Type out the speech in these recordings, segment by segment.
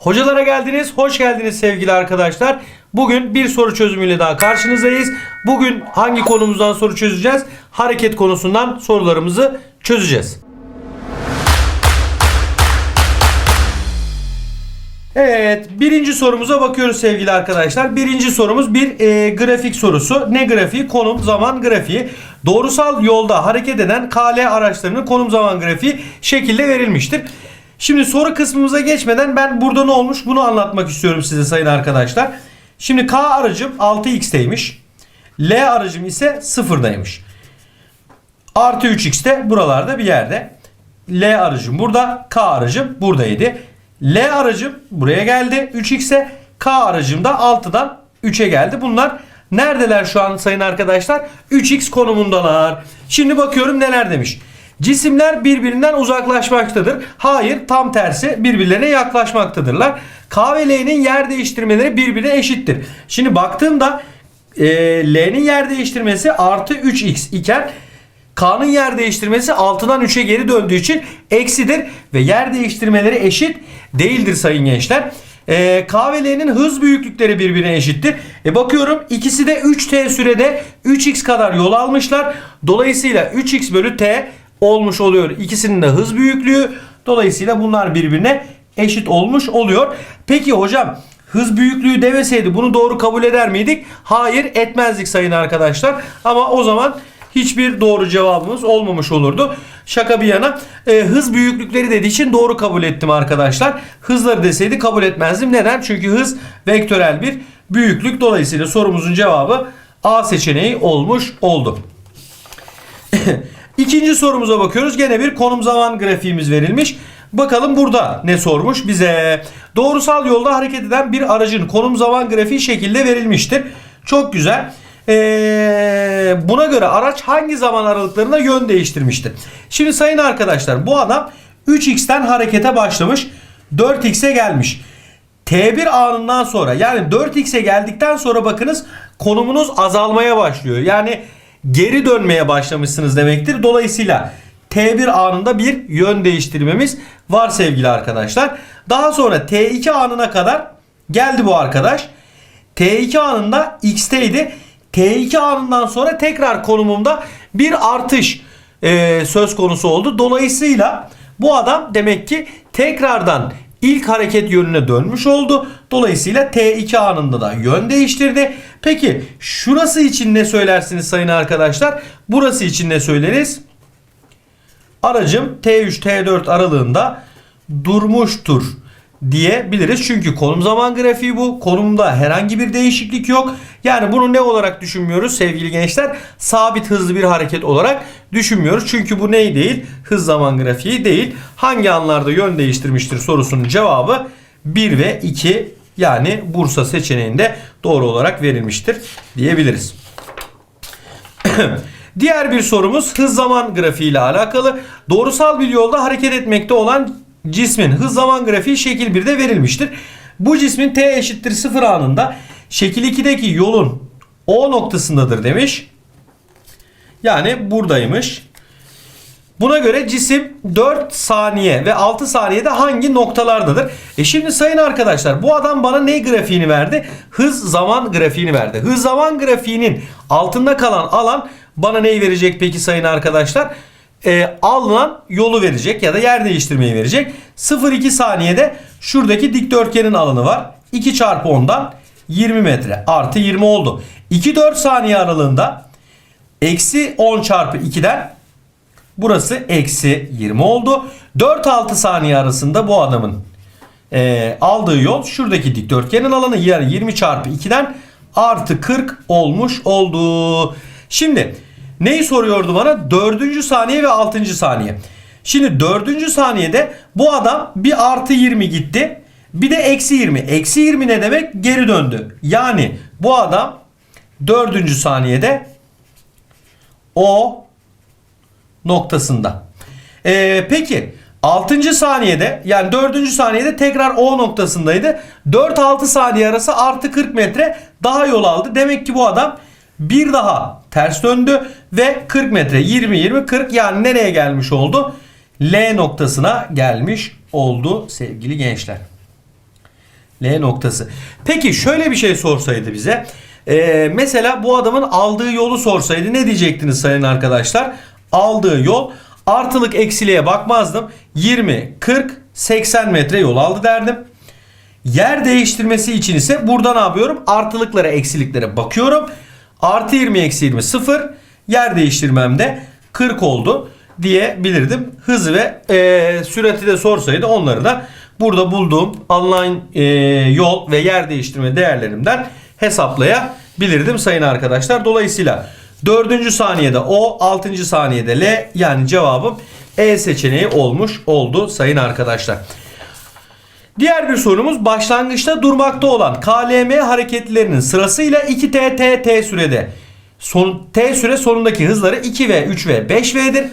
Hocalara geldiniz, hoş geldiniz sevgili arkadaşlar. Bugün bir soru çözümüyle daha karşınızdayız. Bugün hangi konumuzdan soru çözeceğiz? Hareket konusundan sorularımızı çözeceğiz. Evet, birinci sorumuza bakıyoruz sevgili arkadaşlar. Birinci sorumuz bir e, grafik sorusu. Ne grafiği? Konum zaman grafiği. Doğrusal yolda hareket eden KL araçlarının konum zaman grafiği şekilde verilmiştir. Şimdi soru kısmımıza geçmeden ben burada ne olmuş bunu anlatmak istiyorum size sayın arkadaşlar. Şimdi K aracım 6x'teymiş. L aracım ise 0'daymış. Artı 3x de buralarda bir yerde. L aracım burada. K aracım buradaydı. L aracım buraya geldi 3x'e. K aracım da 6'dan 3'e geldi. Bunlar neredeler şu an sayın arkadaşlar? 3x konumundalar. Şimdi bakıyorum neler demiş. Cisimler birbirinden uzaklaşmaktadır. Hayır tam tersi birbirlerine yaklaşmaktadırlar. K ve L'nin yer değiştirmeleri birbirine eşittir. Şimdi baktığımda e, L'nin yer değiştirmesi artı 3x iken K'nın yer değiştirmesi 6'dan 3'e geri döndüğü için eksidir ve yer değiştirmeleri eşit değildir sayın gençler. Ee, K ve L'nin hız büyüklükleri birbirine eşittir. E bakıyorum ikisi de 3t sürede 3x kadar yol almışlar. Dolayısıyla 3x bölü t olmuş oluyor. İkisinin de hız büyüklüğü. Dolayısıyla bunlar birbirine eşit olmuş oluyor. Peki hocam hız büyüklüğü demeseydi bunu doğru kabul eder miydik? Hayır etmezdik sayın arkadaşlar. Ama o zaman hiçbir doğru cevabımız olmamış olurdu. Şaka bir yana e, hız büyüklükleri dediği için doğru kabul ettim arkadaşlar. Hızları deseydi kabul etmezdim. Neden? Çünkü hız vektörel bir büyüklük. Dolayısıyla sorumuzun cevabı A seçeneği olmuş oldu. İkinci sorumuza bakıyoruz. Gene bir konum zaman grafiğimiz verilmiş. Bakalım burada ne sormuş bize. Doğrusal yolda hareket eden bir aracın konum zaman grafiği şekilde verilmiştir. Çok güzel. Ee, buna göre araç hangi zaman aralıklarında yön değiştirmiştir? Şimdi sayın arkadaşlar bu adam 3x'ten harekete başlamış 4x'e gelmiş. T1 anından sonra yani 4x'e geldikten sonra bakınız konumunuz azalmaya başlıyor. Yani geri dönmeye başlamışsınız demektir. Dolayısıyla T1 anında bir yön değiştirmemiz var sevgili arkadaşlar. Daha sonra T2 anına kadar geldi bu arkadaş. T2 anında x'teydi. T2 anından sonra tekrar konumumda bir artış e, söz konusu oldu. Dolayısıyla bu adam demek ki tekrardan ilk hareket yönüne dönmüş oldu. Dolayısıyla T2 anında da yön değiştirdi. Peki şurası için ne söylersiniz sayın arkadaşlar? Burası için ne söyleriz? Aracım T3 T4 aralığında durmuştur diyebiliriz. Çünkü konum zaman grafiği bu. Konumda herhangi bir değişiklik yok. Yani bunu ne olarak düşünmüyoruz sevgili gençler? Sabit hızlı bir hareket olarak düşünmüyoruz. Çünkü bu ney değil? Hız zaman grafiği değil. Hangi anlarda yön değiştirmiştir sorusunun cevabı 1 ve 2 yani Bursa seçeneğinde doğru olarak verilmiştir diyebiliriz. Diğer bir sorumuz hız zaman grafiği ile alakalı. Doğrusal bir yolda hareket etmekte olan cismin hız zaman grafiği şekil 1'de verilmiştir. Bu cismin t eşittir 0 anında şekil 2'deki yolun O noktasındadır demiş. Yani buradaymış. Buna göre cisim 4 saniye ve 6 saniyede hangi noktalardadır? E şimdi sayın arkadaşlar bu adam bana ne grafiğini verdi? Hız zaman grafiğini verdi. Hız zaman grafiğinin altında kalan alan bana neyi verecek peki sayın arkadaşlar? E, alınan yolu verecek ya da yer değiştirmeyi verecek. 0-2 saniyede şuradaki dikdörtgenin alanı var. 2 çarpı 10'dan 20 metre artı 20 oldu. 2-4 saniye aralığında eksi 10 çarpı 2'den burası eksi 20 oldu. 4-6 saniye arasında bu adamın e, aldığı yol şuradaki dikdörtgenin alanı yani 20 çarpı 2'den artı 40 olmuş oldu. Şimdi neyi soruyordu bana? 4. saniye ve 6. saniye. Şimdi 4. saniyede bu adam bir artı 20 gitti. Bir de eksi 20. Eksi 20 ne demek? Geri döndü. Yani bu adam 4. saniyede o noktasında. Ee, peki 6. saniyede yani 4. saniyede tekrar O noktasındaydı. 4-6 saniye arası artı 40 metre daha yol aldı. Demek ki bu adam bir daha ters döndü ve 40 metre 20-20-40 yani nereye gelmiş oldu? L noktasına gelmiş oldu sevgili gençler. L noktası. Peki şöyle bir şey sorsaydı bize. Ee, mesela bu adamın aldığı yolu sorsaydı ne diyecektiniz sayın arkadaşlar? Aldığı yol artılık eksiliğe bakmazdım. 20, 40, 80 metre yol aldı derdim. Yer değiştirmesi için ise burada ne yapıyorum? Artılıklara eksiliklere bakıyorum. Artı 20 eksi 20 0. Yer değiştirmemde 40 oldu diyebilirdim. Hızı ve e, sürati de sorsaydı onları da burada bulduğum alınan e, yol ve yer değiştirme değerlerimden hesaplayabilirdim sayın arkadaşlar. Dolayısıyla 4. saniyede O, 6. saniyede L yani cevabım E seçeneği olmuş oldu sayın arkadaşlar. Diğer bir sorumuz başlangıçta durmakta olan KLM hareketlerinin sırasıyla 2T, T, T sürede. Son, T süre sonundaki hızları 2V, 3V, 5V'dir.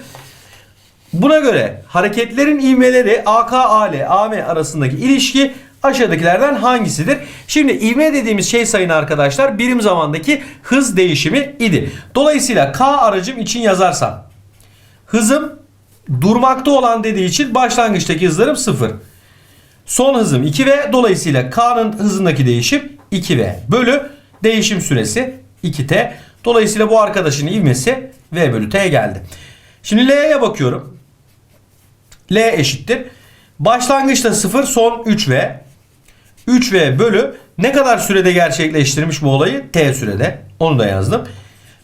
Buna göre hareketlerin ivmeleri AK, AL, AM arasındaki ilişki aşağıdakilerden hangisidir? Şimdi ivme dediğimiz şey sayın arkadaşlar birim zamandaki hız değişimi idi. Dolayısıyla K aracım için yazarsam hızım durmakta olan dediği için başlangıçtaki hızlarım 0. Son hızım 2V. Dolayısıyla K'nın hızındaki değişim 2V bölü değişim süresi 2T. Dolayısıyla bu arkadaşın ivmesi V bölü T geldi. Şimdi L'ye bakıyorum. L eşittir. Başlangıçta 0 son 3V. 3V bölü ne kadar sürede gerçekleştirmiş bu olayı? T sürede. Onu da yazdım.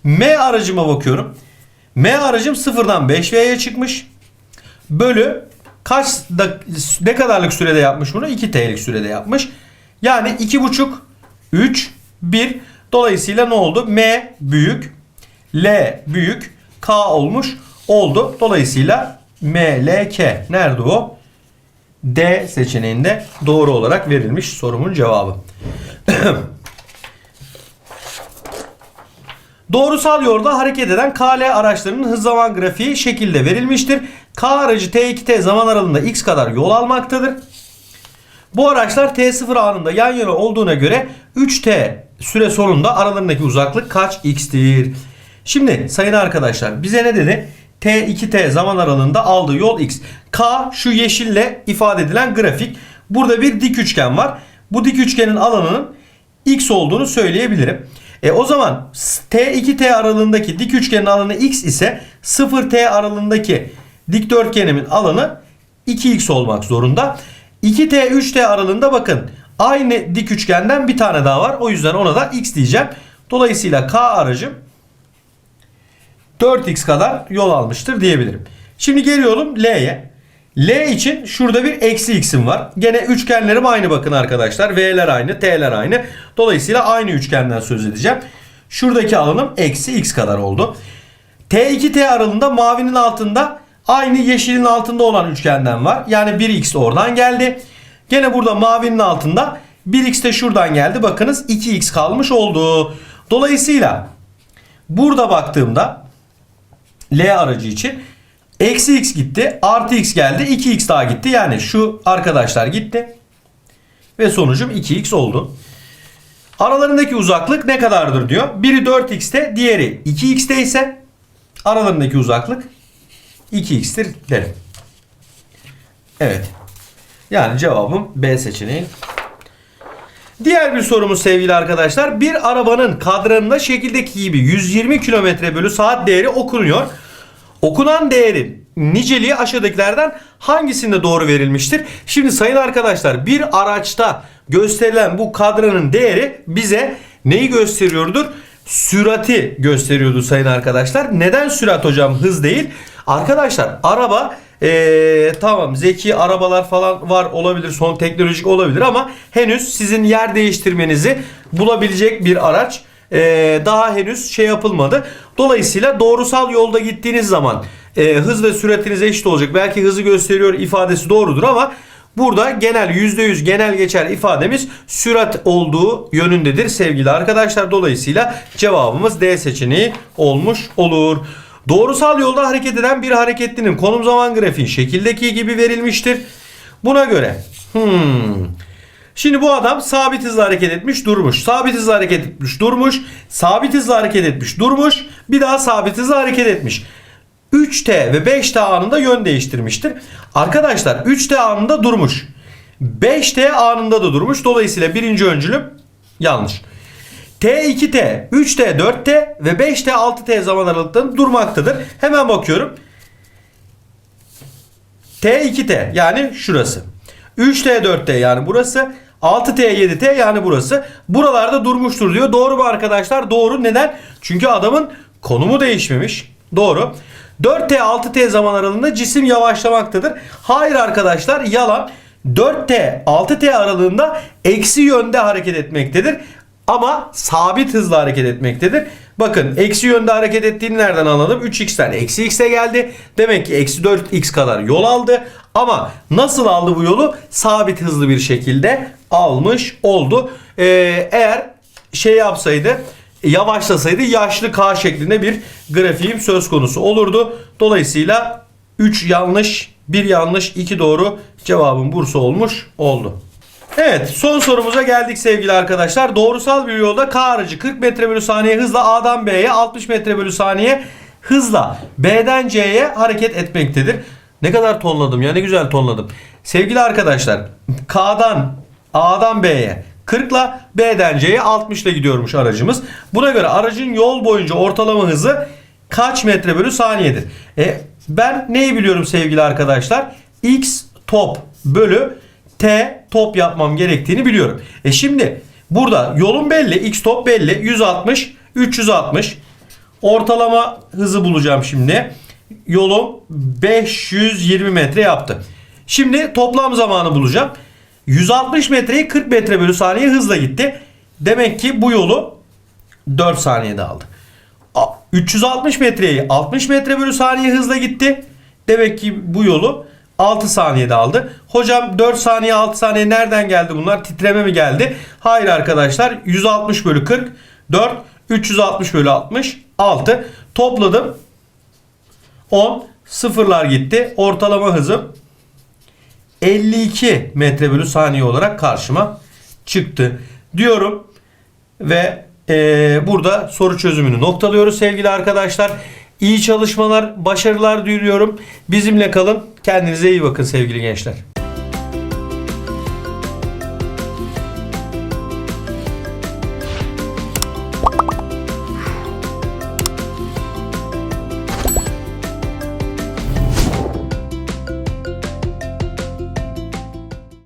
M aracıma bakıyorum. M aracım 0'dan 5V'ye çıkmış. Bölü kaç da, ne kadarlık sürede yapmış bunu? 2 T'lik sürede yapmış. Yani 2,5 3 1 dolayısıyla ne oldu? M büyük L büyük K olmuş oldu. Dolayısıyla M L K nerede o? D seçeneğinde doğru olarak verilmiş sorumun cevabı. Doğrusal yolda hareket eden KL araçlarının hız zaman grafiği şekilde verilmiştir. K aracı T2T zaman aralığında x kadar yol almaktadır. Bu araçlar T0 anında yan yana olduğuna göre 3T süre sonunda aralarındaki uzaklık kaç x'tir? Şimdi sayın arkadaşlar bize ne dedi? T2T zaman aralığında aldığı yol x. K şu yeşille ifade edilen grafik. Burada bir dik üçgen var. Bu dik üçgenin alanının x olduğunu söyleyebilirim. E o zaman T2T aralığındaki dik üçgenin alanı x ise 0T aralığındaki dikdörtgenimin alanı 2x olmak zorunda. 2T 3T aralığında bakın aynı dik üçgenden bir tane daha var. O yüzden ona da x diyeceğim. Dolayısıyla K aracım 4x kadar yol almıştır diyebilirim. Şimdi geliyorum L'ye. L için şurada bir eksi x'im var. Gene üçgenlerim aynı bakın arkadaşlar. V'ler aynı, T'ler aynı. Dolayısıyla aynı üçgenden söz edeceğim. Şuradaki alanım eksi x kadar oldu. T2T aralığında mavinin altında aynı yeşilin altında olan üçgenden var. Yani 1x oradan geldi. Gene burada mavinin altında 1x de şuradan geldi. Bakınız 2x kalmış oldu. Dolayısıyla burada baktığımda L aracı için eksi x gitti. Artı x geldi. 2x daha gitti. Yani şu arkadaşlar gitti. Ve sonucum 2x oldu. Aralarındaki uzaklık ne kadardır diyor. Biri 4x'te diğeri 2x'te ise aralarındaki uzaklık 2x'tir derim. Evet. Yani cevabım B seçeneği. Diğer bir sorumuz sevgili arkadaşlar. Bir arabanın kadranında şekildeki gibi 120 km bölü saat değeri okunuyor. Okunan değerin niceliği aşağıdakilerden hangisinde doğru verilmiştir? Şimdi sayın arkadaşlar bir araçta gösterilen bu kadranın değeri bize neyi gösteriyordur? Sürati gösteriyordu sayın arkadaşlar. Neden sürat hocam hız değil? Arkadaşlar araba ee, tamam zeki arabalar falan var olabilir son teknolojik olabilir ama henüz sizin yer değiştirmenizi bulabilecek bir araç ee, daha henüz şey yapılmadı. Dolayısıyla doğrusal yolda gittiğiniz zaman e, hız ve süratiniz eşit olacak. Belki hızı gösteriyor ifadesi doğrudur ama burada genel %100 genel geçer ifademiz sürat olduğu yönündedir sevgili arkadaşlar. Dolayısıyla cevabımız D seçeneği olmuş olur. Doğrusal yolda hareket eden bir hareketlinin konum zaman grafiği şekildeki gibi verilmiştir. Buna göre hmm, Şimdi bu adam sabit hızla hareket etmiş durmuş. Sabit hızla hareket etmiş durmuş. Sabit hızla hareket etmiş durmuş. Bir daha sabit hızla hareket etmiş. 3T ve 5T anında yön değiştirmiştir. Arkadaşlar 3T anında durmuş. 5T anında da durmuş. Dolayısıyla birinci öncülüm yanlış. T2T, 3T, 4T ve 5T, 6T zaman aralıklarında durmaktadır. Hemen bakıyorum. T2T yani şurası. 3T, 4T yani burası. 6T, 7T yani burası. Buralarda durmuştur diyor. Doğru mu arkadaşlar? Doğru. Neden? Çünkü adamın konumu değişmemiş. Doğru. 4T, 6T zaman aralığında cisim yavaşlamaktadır. Hayır arkadaşlar yalan. 4T, 6T aralığında eksi yönde hareket etmektedir. Ama sabit hızla hareket etmektedir. Bakın eksi yönde hareket ettiğini nereden anladım? 3x'ten eksi x'e geldi. Demek ki eksi 4x kadar yol aldı. Ama nasıl aldı bu yolu? Sabit hızlı bir şekilde almış oldu. Ee, eğer şey yapsaydı yavaşlasaydı yaşlı K şeklinde bir grafiğim söz konusu olurdu. Dolayısıyla 3 yanlış, 1 yanlış, 2 doğru cevabım Bursa olmuş oldu. Evet son sorumuza geldik sevgili arkadaşlar. Doğrusal bir yolda K aracı 40 metre bölü saniye hızla A'dan B'ye 60 metre bölü saniye hızla B'den C'ye hareket etmektedir. Ne kadar tonladım ya ne güzel tonladım. Sevgili arkadaşlar K'dan A'dan B'ye 40 ile B'den C'ye 60 ile gidiyormuş aracımız. Buna göre aracın yol boyunca ortalama hızı kaç metre bölü saniyedir? E, ben neyi biliyorum sevgili arkadaşlar? X top bölü T top yapmam gerektiğini biliyorum. E şimdi burada yolun belli. X top belli. 160, 360. Ortalama hızı bulacağım şimdi. Yolum 520 metre yaptı. Şimdi toplam zamanı bulacağım. 160 metreyi 40 metre bölü saniye hızla gitti. Demek ki bu yolu 4 saniyede aldı. A- 360 metreyi 60 metre bölü saniye hızla gitti. Demek ki bu yolu 6 saniyede aldı. Hocam 4 saniye 6 saniye nereden geldi bunlar? Titreme mi geldi? Hayır arkadaşlar 160 bölü 40 4 360 bölü 60 6 topladım 10 sıfırlar gitti. Ortalama hızım 52 metre bölü saniye olarak karşıma çıktı diyorum ve eee, burada soru çözümünü noktalıyoruz sevgili arkadaşlar. İyi çalışmalar, başarılar diliyorum. Bizimle kalın. Kendinize iyi bakın sevgili gençler.